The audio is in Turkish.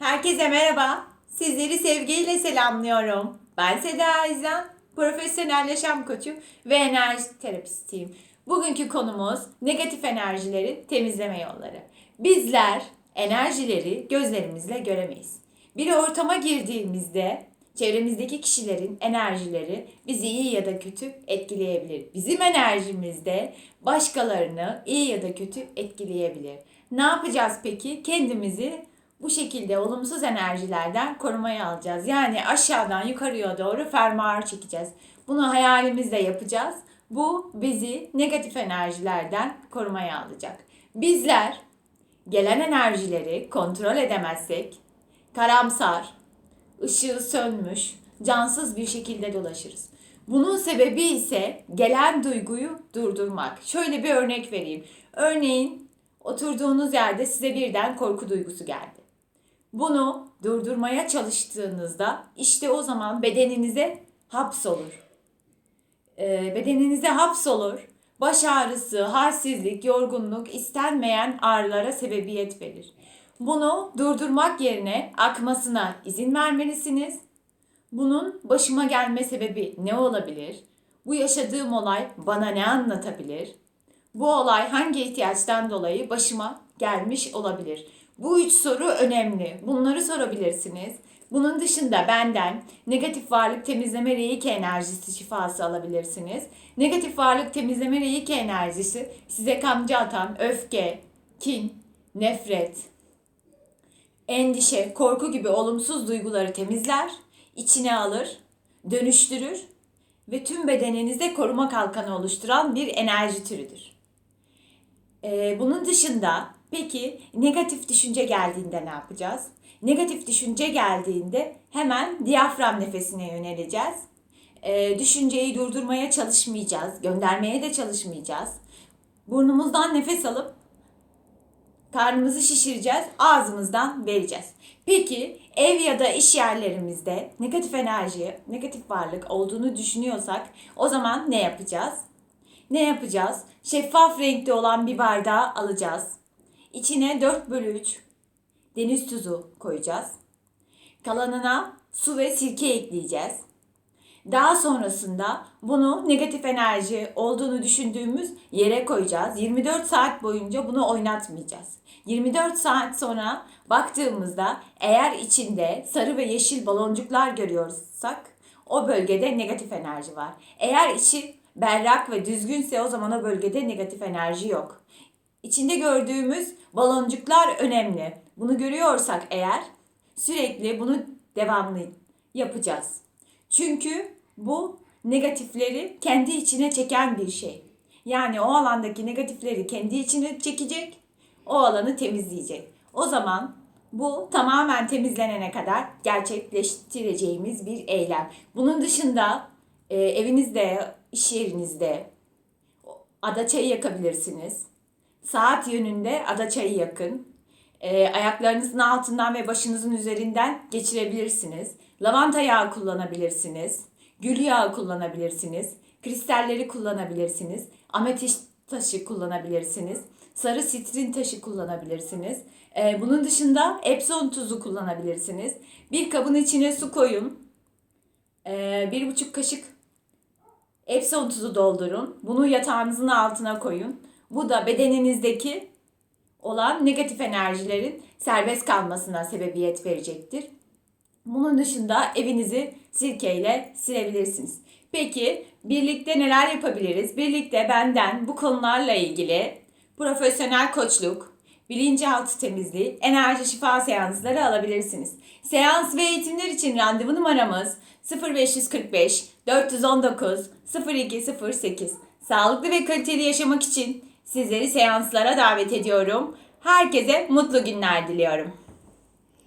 Herkese merhaba. Sizleri sevgiyle selamlıyorum. Ben Seda Ayzan, profesyonel yaşam koçu ve enerji terapistiyim. Bugünkü konumuz negatif enerjilerin temizleme yolları. Bizler enerjileri gözlerimizle göremeyiz. Bir ortama girdiğimizde çevremizdeki kişilerin enerjileri bizi iyi ya da kötü etkileyebilir. Bizim enerjimiz de başkalarını iyi ya da kötü etkileyebilir. Ne yapacağız peki? Kendimizi bu şekilde olumsuz enerjilerden korumaya alacağız. Yani aşağıdan yukarıya doğru fermuar çekeceğiz. Bunu hayalimizde yapacağız. Bu bizi negatif enerjilerden korumaya alacak. Bizler gelen enerjileri kontrol edemezsek karamsar, ışığı sönmüş, cansız bir şekilde dolaşırız. Bunun sebebi ise gelen duyguyu durdurmak. Şöyle bir örnek vereyim. Örneğin oturduğunuz yerde size birden korku duygusu geldi. Bunu durdurmaya çalıştığınızda işte o zaman bedeninize hapsolur. Ee, bedeninize hapsolur. Baş ağrısı, halsizlik, yorgunluk, istenmeyen ağrılara sebebiyet verir. Bunu durdurmak yerine akmasına izin vermelisiniz. Bunun başıma gelme sebebi ne olabilir? Bu yaşadığım olay bana ne anlatabilir? Bu olay hangi ihtiyaçtan dolayı başıma gelmiş olabilir? Bu üç soru önemli. Bunları sorabilirsiniz. Bunun dışında benden negatif varlık temizleme reiki enerjisi şifası alabilirsiniz. Negatif varlık temizleme reiki enerjisi size kamçı atan öfke, kin, nefret, endişe, korku gibi olumsuz duyguları temizler, içine alır, dönüştürür ve tüm bedeninizde koruma kalkanı oluşturan bir enerji türüdür. Ee, bunun dışında peki negatif düşünce geldiğinde ne yapacağız? Negatif düşünce geldiğinde hemen diyafram nefesine yöneleceğiz. Ee, düşünceyi durdurmaya çalışmayacağız, göndermeye de çalışmayacağız. Burnumuzdan nefes alıp karnımızı şişireceğiz, ağzımızdan vereceğiz. Peki ev ya da iş yerlerimizde negatif enerji, negatif varlık olduğunu düşünüyorsak o zaman ne yapacağız? Ne yapacağız? Şeffaf renkte olan bir bardağı alacağız. İçine 4 bölü 3 deniz tuzu koyacağız. Kalanına su ve sirke ekleyeceğiz. Daha sonrasında bunu negatif enerji olduğunu düşündüğümüz yere koyacağız. 24 saat boyunca bunu oynatmayacağız. 24 saat sonra baktığımızda eğer içinde sarı ve yeşil baloncuklar görüyorsak o bölgede negatif enerji var. Eğer içi berrak ve düzgünse o zaman o bölgede negatif enerji yok. İçinde gördüğümüz baloncuklar önemli. Bunu görüyorsak eğer sürekli bunu devamlı yapacağız. Çünkü bu negatifleri kendi içine çeken bir şey. Yani o alandaki negatifleri kendi içine çekecek, o alanı temizleyecek. O zaman bu tamamen temizlenene kadar gerçekleştireceğimiz bir eylem. Bunun dışında e, evinizde, iş yerinizde ada çayı yakabilirsiniz. Saat yönünde ada çayı yakın. E, ayaklarınızın altından ve başınızın üzerinden geçirebilirsiniz. Lavanta yağı kullanabilirsiniz. Gül yağı kullanabilirsiniz. Kristalleri kullanabilirsiniz. Ametist taşı kullanabilirsiniz. Sarı sitrin taşı kullanabilirsiniz. Ee, bunun dışında Epsom tuzu kullanabilirsiniz. Bir kabın içine su koyun. Ee, bir buçuk kaşık Epsom tuzu doldurun. Bunu yatağınızın altına koyun. Bu da bedeninizdeki olan negatif enerjilerin serbest kalmasına sebebiyet verecektir. Bunun dışında evinizi sirkeyle silebilirsiniz. Peki birlikte neler yapabiliriz? Birlikte benden bu konularla ilgili profesyonel koçluk, bilinçaltı temizliği, enerji şifa seansları alabilirsiniz. Seans ve eğitimler için randevu numaramız 0545 419 0208. Sağlıklı ve kaliteli yaşamak için sizleri seanslara davet ediyorum. Herkese mutlu günler diliyorum.